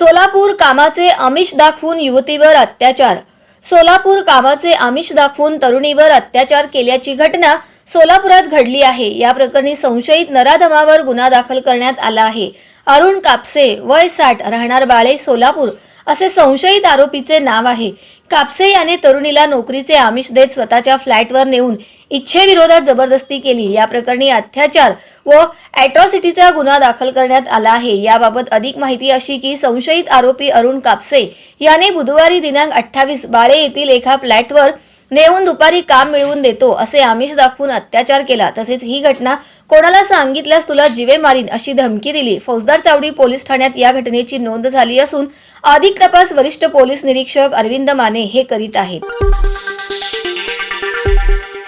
सोलापूर कामाचे आमिष दाखवून युवतीवर अत्याचार. सोलापूर कामाचे आमिष दाखवून तरुणीवर अत्याचार केल्याची घटना सोलापुरात घडली आहे. या प्रकरणी संशयित नराधमावर गुन्हा दाखल करण्यात आला आहे. अरुण कापसे वय साठ राहणार बाळे सोलापूर. असे संशयित आरोपीचे नाव आहे. कापसे याने तरुणीला नोकरीचे आमिष देत स्वतःच्या फ्लॅटवर नेऊन इच्छेविरोधात जबरदस्ती केली. या प्रकरणी अत्याचार व अॅट्रॉसिटीचा गुन्हा दाखल करण्यात आला आहे. याबाबत अधिक माहिती अशी की संशयित आरोपी अरुण कापसे याने बुधवारी दिनांक अठ्ठावीस बाळे येथील एका फ्लॅटवर नेऊन दुपारी काम मिळवून देतो असे आमिष दाखवून अत्याचार केला. तसेच ही घटना कोणाला सांगितल्यास तुला जिवे मारीन अशी धमकी दिली. फौजदार चावडी पोलीस ठाण्यात या घटनेची नोंद झाली असून अधिक तपास वरिष्ठ पोलीस निरीक्षक अरविंद माने हे करीत आहेत.